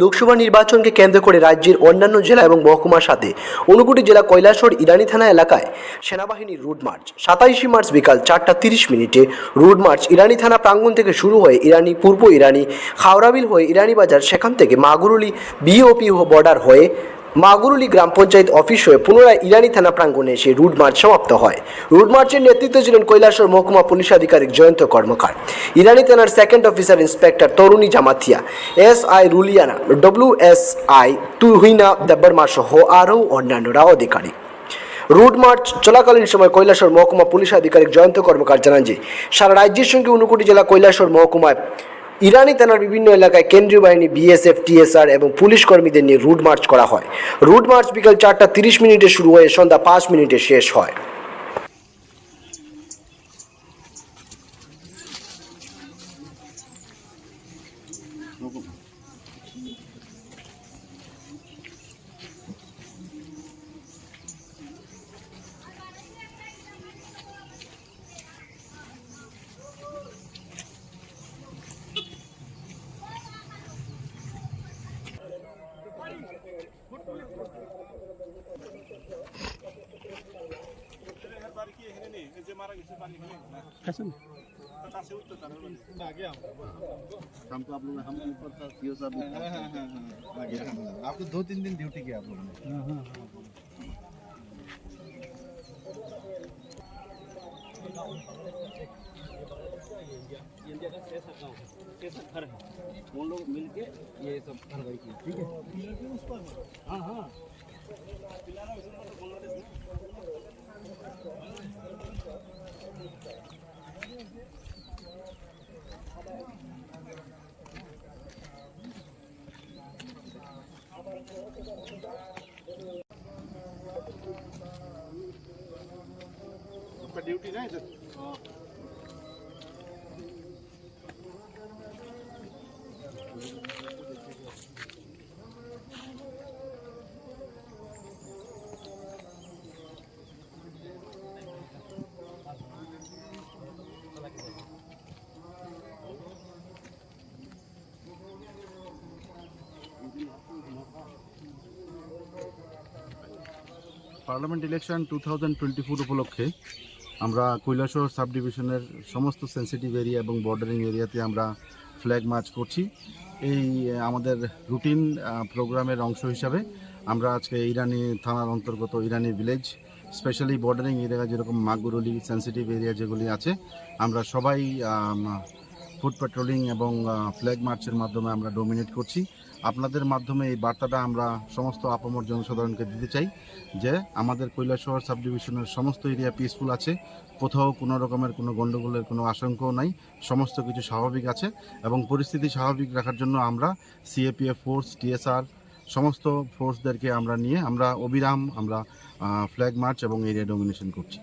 লোকসভা নির্বাচনকে কেন্দ্র করে রাজ্যের অন্যান্য জেলা এবং মহকুমার সাথে অনুকুটি জেলা কৈলাসর ইরানি থানা এলাকায় সেনাবাহিনীর রুট মার্চ। সাতাইশে মার্চ বিকাল চারটা তিরিশ মিনিটে রুট মার্চ ইরানি থানা প্রাঙ্গণ থেকে শুরু হয়ে ইরানি, পূর্ব ইরানি, খাওড়াবিল হয়ে ইরানি বাজার সেখান থেকে মাগুরুলি, বিওপি বর্ডার হয়ে মাগুরুলি গ্রাম পঞ্চায়েত অফিস হয়ে পুনরায় ইরানি থানা প্রাঙ্গণে এসে রুট মার্চ সমাপ্ত হয়। রুট মার্চের নেতৃত্বে ছিলেন কৈলাসর মহকুমা পুলিশ আধিকারিক জয়ন্ত কর্মকার। ইরানি থানার second officer inspector Taruni Jamatia S I Ruliana, W S I Tuhina Debbarma সহ আরও অন্যান্যরা অধিকারী রুট মার্চ চলাকালীন সময় কৈলাসহর মহকুমা পুলিশ আধিকারিক জয়ন্ত কর্মকার জানান যে, সারা রাজ্যের সঙ্গে ঊনকোটি জেলা কৈলাসহর মহকুমায় ইরানি থানার বিভিন্ন এলাকায় কেন্দ্রীয় বাহিনী বিএসএফ টিএসআর এবং পুলিশ কর্মীদের নিয়ে রুট মার্চ করা হয়। রুট মার্চ বিকাল চারটা তিরিশ মিনিটে শুরু হয়ে সন্ধ্যা পাঁচ মিনিটে শেষ হয়। हमको आप लोग हम ऊपर था सीओ साहब भी था। आगे आपको दो तीन दिन ड्यूटी किया आप लोगों ने। इंडिया का सात गाँव छह सात घर है। उन लोग मिल के ये सब कार्रवाई की। ठीक है। हाँ हाँ। ডিউটি নাই parliament election two thousand twenty four উপলক্ষে আমরা কৈলাসহর সাব ডিভিশনের সমস্ত সেন্সিটিভ এরিয়া এবং বর্ডারিং এরিয়াতে আমরা ফ্ল্যাগ মার্চ করছি। এই আমাদের রুটিন প্রোগ্রামের অংশ হিসাবে আমরা আজকে ইরানি থানার অন্তর্গত Irani village specially bordering area যেরকম মাগুরলি সেন্সিটিভ এরিয়া যেগুলি আছে, আমরা সবাই ফুড পেট্রোলিং এবং ফ্ল্যাগ মার্চের মাধ্যমে আমরা ডোমিনেট করছি। আপনাদের মাধ্যমে এই বার্তাটা আমরা সমস্ত আপামর জনসাধারণকে দিতে চাই যে আমাদের কৈলাসহর সাব ডিভিশনের সমস্ত এরিয়া পিসফুল আছে, কোথাও কোনো রকমের কোনো গণ্ডগোলের কোনো আশঙ্কাও নাই, সমস্ত কিছু স্বাভাবিক আছে এবং পরিস্থিতি স্বাভাবিক রাখার জন্য আমরা সিএপিএফ ফোর্স, টিএসআর সমস্ত ফোর্সদেরকে আমরা নিয়ে আমরা অবিরাম আমরা ফ্ল্যাগ মার্চ এবং এরিয়া ডোমিনেশন করছি।